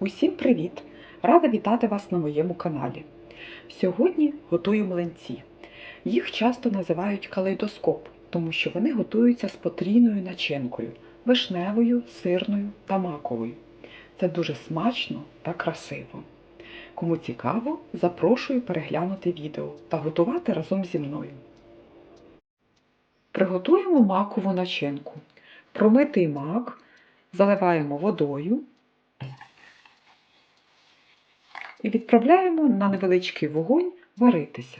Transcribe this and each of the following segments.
Усім привіт! Рада вітати вас на моєму каналі. Сьогодні готую млинці. Їх часто називають калейдоскоп, тому що вони готуються з потрійною начинкою вишневою, сирною та маковою. Це дуже смачно та красиво. Кому цікаво, запрошую переглянути відео та готувати разом зі мною. Приготуємо макову начинку. Промитий мак заливаємо водою і відправляємо на невеличкий вогонь варитися.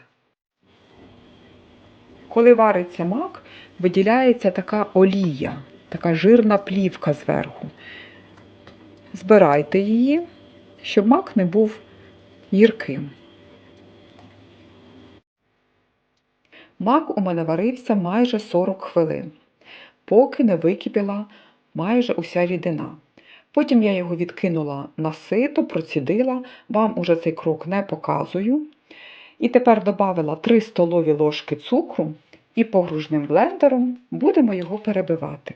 Коли вариться мак, виділяється така олія, така жирна плівка зверху. Збирайте її, щоб мак не був гірким. Мак у мене варився майже 40 хвилин, поки не википіла майже уся рідина. Потім я його відкинула на сито, процідила, вам уже цей крок не показую. І тепер додала 3 столові ложки цукру і погружним блендером будемо його перебивати.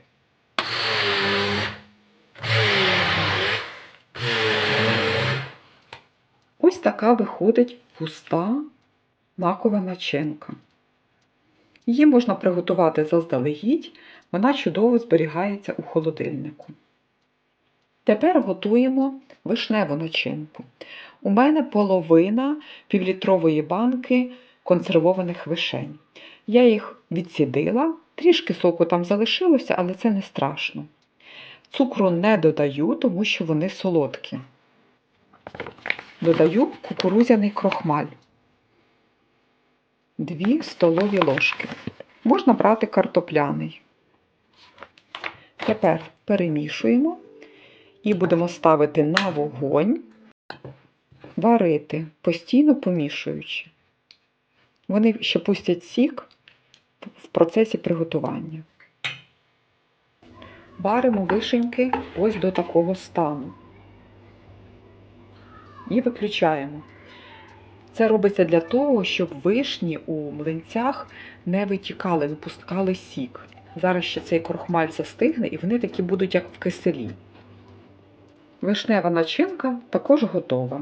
Ось така виходить густа макова начинка. Її можна приготувати заздалегідь, вона чудово зберігається у холодильнику. Тепер готуємо вишневу начинку. У мене половина півлітрової банки консервованих вишень. Я їх відсідила, трішки соку там залишилося, але це не страшно. Цукру не додаю, тому що вони солодкі. Додаю кукурузяний крохмаль. 2 столові ложки. Можна брати картопляний. Тепер перемішуємо і будемо ставити на вогонь, варити, постійно помішуючи. Вони ще пустять сік в процесі приготування. Варимо вишеньки ось до такого стану. І виключаємо. Це робиться для того, щоб вишні у млинцях не витікали, не пускали сік. Зараз ще цей крохмаль застигне і вони такі будуть, як в киселі. Вишнева начинка також готова.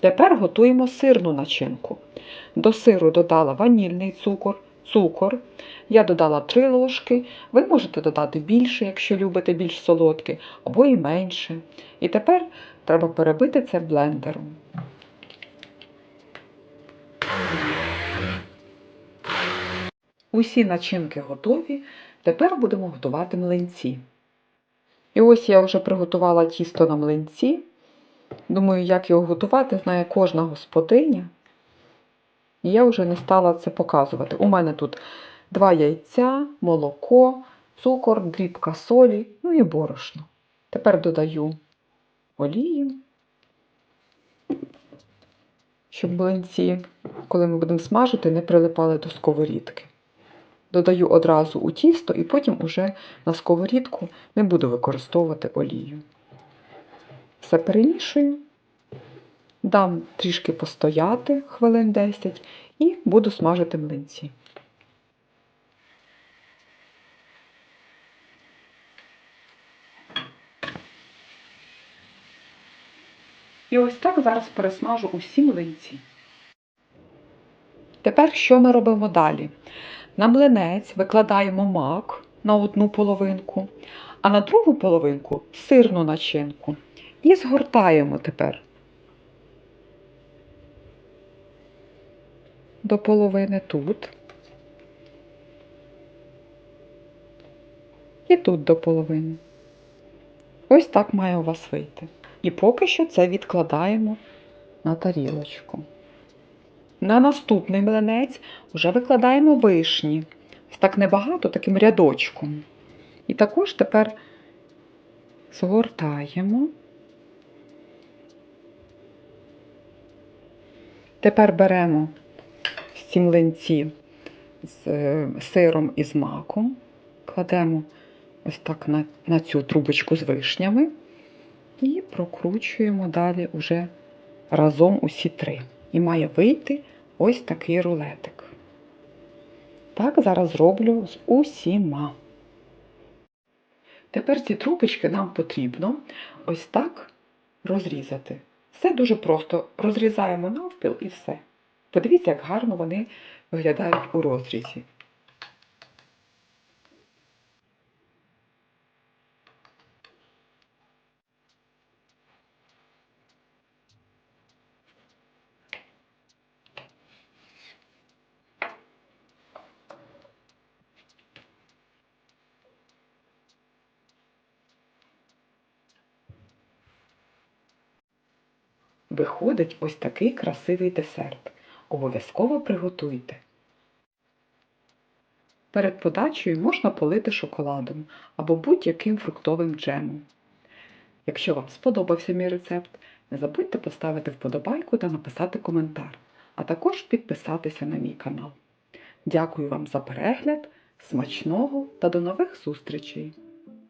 Тепер готуємо сирну начинку. До сиру додала ванільний цукор, цукор. Я додала 3 ложки. Ви можете додати більше, якщо любите більш солодкий, або і менше. І тепер треба перебити це блендером. Усі начинки готові. Тепер будемо готувати млинці. І ось я вже приготувала тісто на млинці. Думаю, як його готувати, знає кожна господиня. І я вже не стала це показувати. У мене тут два яйця, молоко, цукор, дрібка солі, ну і борошно. Тепер додаю олію, щоб млинці, коли ми будемо смажити, не прилипали до сковорідки. Додаю одразу у тісто і потім уже на сковорідку не буду використовувати олію. Все перемішую, дам трішки постояти хвилин 10 і буду смажити млинці. І ось так зараз пересмажу усі млинці. Тепер що ми робимо далі? На млинець викладаємо мак на одну половинку, а на другу половинку сирну начинку. І згортаємо тепер до половини тут. І тут до половини. Ось так має у вас вийти. І поки що це відкладаємо на тарілочку. На наступний млинець вже викладаємо вишні. Ось так небагато, таким рядочком. І також тепер згортаємо. Тепер беремо ці млинці з е, сиром і з маком, кладемо ось так на, на цю трубочку з вишнями і прокручуємо далі уже разом усі три. І має вийти ось такий рулетик. Так зараз зроблю з усіма. Тепер ці трубочки нам потрібно ось так розрізати. Все дуже просто. Розрізаємо навпіл і все. Подивіться, як гарно вони виглядають у розрізі. Виходить ось такий красивий десерт. Обов'язково приготуйте. Перед подачею можна полити шоколадом або будь-яким фруктовим джемом. Якщо вам сподобався мій рецепт, не забудьте поставити вподобайку та написати коментар, а також підписатися на мій канал. Дякую вам за перегляд, смачного та до нових зустрічей!